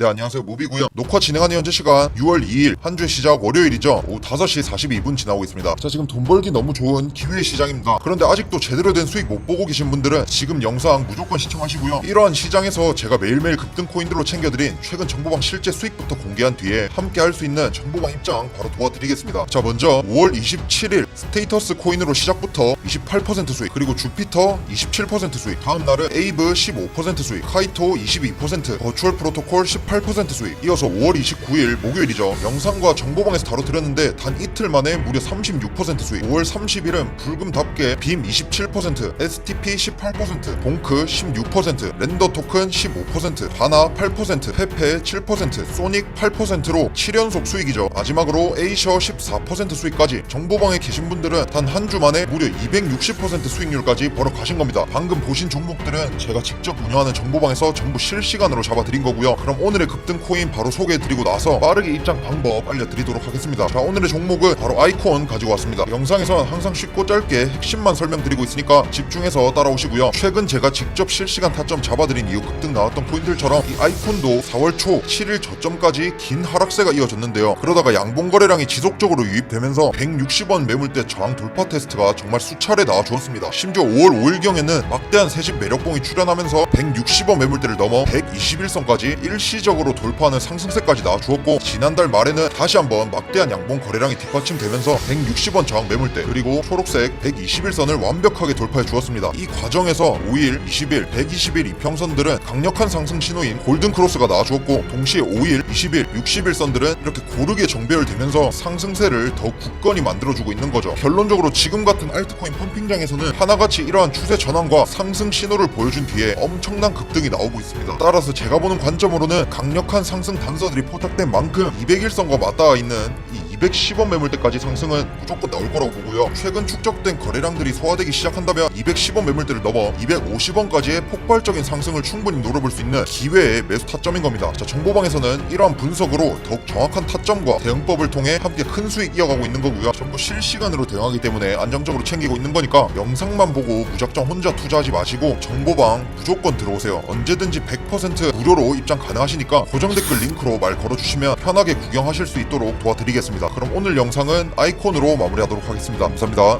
네 안녕하세요. 무비고요. 녹화 진행하는 현재 시간 6월 2일 한 주의 시작 월요일이죠. 오후 5시 42분 지나고 있습니다. 자 지금 돈 벌기 너무 좋은 기회의 시장입니다. 그런데 아직도 제대로 된 수익 못 보고 계신 분들은 지금 영상 무조건 시청하시고요. 이러한 시장에서 제가 매일매일 급등 코인들로 챙겨드린 최근 정보방 실제 수익부터 공개한 뒤에 함께 할 수 있는 정보방 입장 바로 도와드리겠습니다. 자 먼저 5월 27일 스테이터스 코인으로 시작부터 28% 수익 그리고 주피터 27% 수익 다음 날은 에이브 15% 수익 카이토 22% 버추얼 프로토콜 18% 수익. 이어서 5월 29일 목요일이죠. 영상과 정보방에서 다뤄드렸는데 단 이틀 만에 무려 36% 수익. 5월 30일은 불금답게 빔 27% STP 18% 봉크 16% 렌더 토큰 15% 바나 8% 페페 7% 소닉 8%로 7연속 수익이죠. 마지막으로 에이셔 14% 수익까지. 정보방에 계신 분들은 단 한 주 만에 무려 260% 수익률까지 벌어 가신 겁니다. 방금 보신 종목들은 제가 직접 운영하는 정보방에서 전부 실시간으로 잡아드린 거고요. 그럼 오늘 의 급등 코인 바로 소개해드리고 나서 빠르게 입장 방법 알려드리도록 하겠습니다. 자 오늘의 종목은 바로 아이콘 가지고 왔습니다. 영상에선 항상 쉽고 짧게 핵심만 설명드리고 있으니까 집중해서 따라오시고요. 최근 제가 직접 실시간 타점 잡아드린 이후 급등 나왔던 코인들처럼 이 아이콘도 4월 초 7일 저점까지 긴 하락세가 이어졌는데요. 그러다가 양봉 거래량이 지속적으로 유입되면서 160원 매물대 저항 돌파 테스트가 정말 수차례 나와주었습니다. 심지어 5월 5일경에는 막대한 세집 매력봉이 출현하면서 160원 매물대를 넘어 121선까지 일시 적으로 돌파하는 상승세까지 나와주었고 지난달 말에는 다시 한번 막대한 양봉 거래량이 뒷받침되면서 160원 저항 매물대 그리고 초록색 121선을 완벽하게 돌파해 주었습니다. 이 과정에서 5일, 20일, 120일 이평선들은 강력한 상승 신호인 골든 크로스가 나와주었고 동시에 5일, 20일, 60일 선들은 이렇게 고르게 정배열되면서 상승세를 더욱 굳건히 만들어주고 있는 거죠. 결론적으로 지금 같은 알트코인 펌핑장에서는 하나같이 이러한 추세 전환과 상승 신호를 보여준 뒤에 엄청난 급등이 나오고 있습니다. 따라서 제가 보는 관점으로는 강력한 상승 단서들이 포착된 만큼 200일선과 맞닿아 있는 이 210원 매물대까지 상승은 무조건 나올 거라고 보고요. 최근 축적된 거래량들이 소화되기 시작한다면 210원 매물대를 넘어 250원까지의 폭발적인 상승을 충분히 노려볼 수 있는 기회의 매수 타점인 겁니다. 자, 정보방에서는 이러한 분석으로 더욱 정확한 타점과 대응법을 통해 함께 큰 수익 이어가고 있는 거고요. 전부 실시간으로 대응하기 때문에 안정적으로 챙기고 있는 거니까 영상만 보고 무작정 혼자 투자하지 마시고 정보방 무조건 들어오세요. 언제든지 100% 무료로 입장 가능하시니까 고정 댓글 링크로 말 걸어주시면 편하게 구경하실 수 있도록 도와드리겠습니다. 그럼 오늘 영상은 아이콘으로 마무리하도록 하겠습니다. 감사합니다.